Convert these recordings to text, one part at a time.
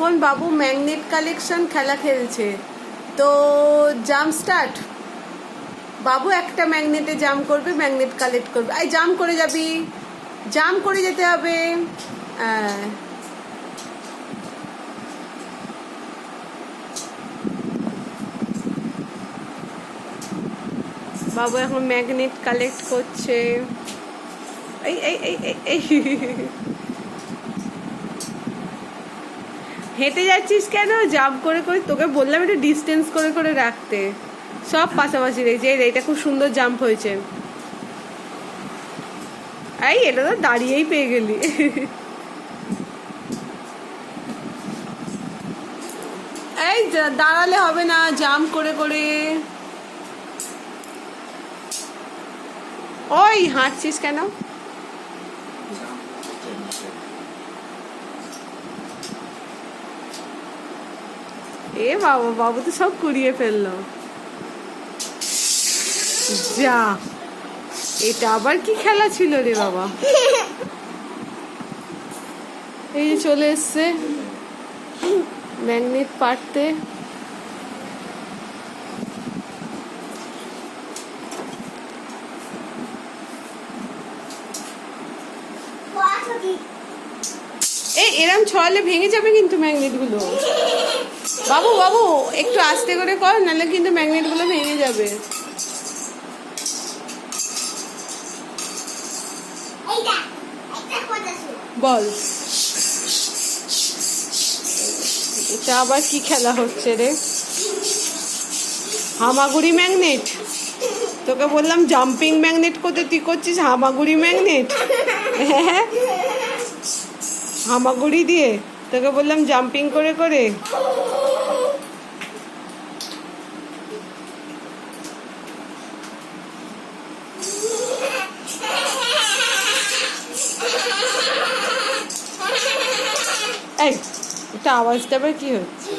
এখন বাবু magnet collection খেলা খেলছে। তো জাম স্টার্ট বাবু একটা ম্যাগনেটে জাম করবে ম্যাগনেট কালেক্ট করবে। এই জাম করে যাবি। জাম করে যেতে হবে। আহ, বাবু এখন ম্যাগনেট কালেক্ট করছে। এই এই এই এই, এই হেঁটে যাচ্ছিস কেন? জাম্প করে করে তোকে বললাম একটু ডিস্টেন্স করে করে রাখতে। সব পাশাপাশি রেখেছে এটা খুব সুন্দর জাম্প হয়েছে। এই, এটা তো দাঁড়িয়েই পেয়ে গেলি। এই দাঁড়ালে হবে না, জাম্প করে করে। ওই, হাঁটছিস কেন? এ বাবা, বাবু তো সব কুড়িয়ে ফেলল। যা, এটা আবার কি খেলা ছিল রে বাবা? এই যে চলে এসছে ম্যাগনেট পারতে এই, এরম ছড়ালে ভেঙে যাবে কিন্তু ম্যাগনেটগুলো। বাবু বাবু একটু আস্তে করে কর নাহলে কিন্তু ম্যাগনেটগুলো ভেঙে যাবে। বল। এটা আবার কি খেলা হচ্ছে রে? হামাগুড়ি ম্যাগনেট? তোকে বললাম জাম্পিং ম্যাগনেট করতে তুই করছিস হামাগুড়ি ম্যাগনেট? হ্যাঁ? হামাগুড়ি দিয়ে তোকে বললাম জাম্পিং করে করে এই এটা আওয়াজটা আবার কি হচ্ছে?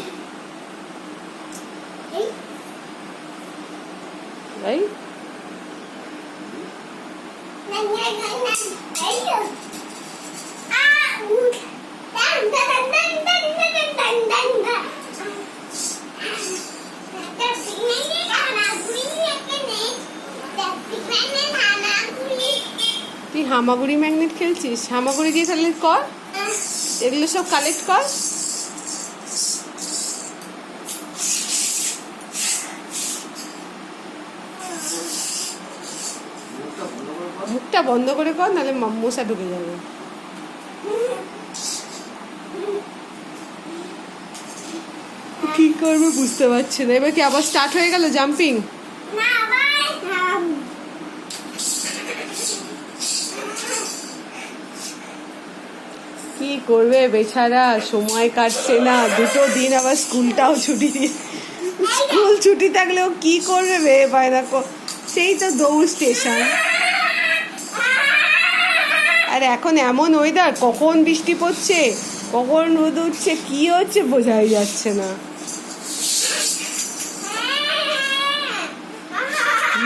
তুই হামাগুড়ি ম্যাগনেট খেলছিস? হামাগুড়ি দিয়ে তাহলে কর। এগুলো সব কালেক্ট কর। মুখটা বন্ধ করে কর, নাহলে মশা ঢুকে যাবে। কি করবে বুঝতে পারছি না। এবার কি আবার স্টার্ট হয়ে গেল জাম্পিং কি করবে বেচারা? সময় কাটছে না। দুটো দিন আবার স্কুলটাও ছুটি স্কুল ছুটি থাকলেও কি করবে? বে পায়না সেই তো দৌড় স্টেশন আর এখন এমন ওয়েদার কখন বৃষ্টি পড়ছে কখন রোদ উঠছে কি হচ্ছে বোঝাই যাচ্ছে না।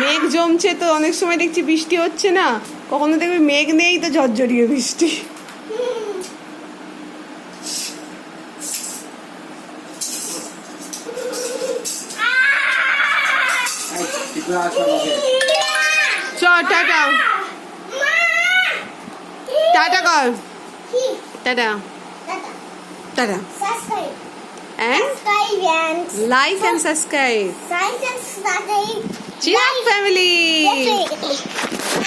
মেঘ জমছে তো অনেক সময় দেখছি বৃষ্টি হচ্ছে না কখনো দেখবে মেঘ নেই তো ঝরঝরিয়ে বৃষ্টি। চ টাটা। টাটা কর tata tata and like and subscribe Science and study. Cheer up family Yes,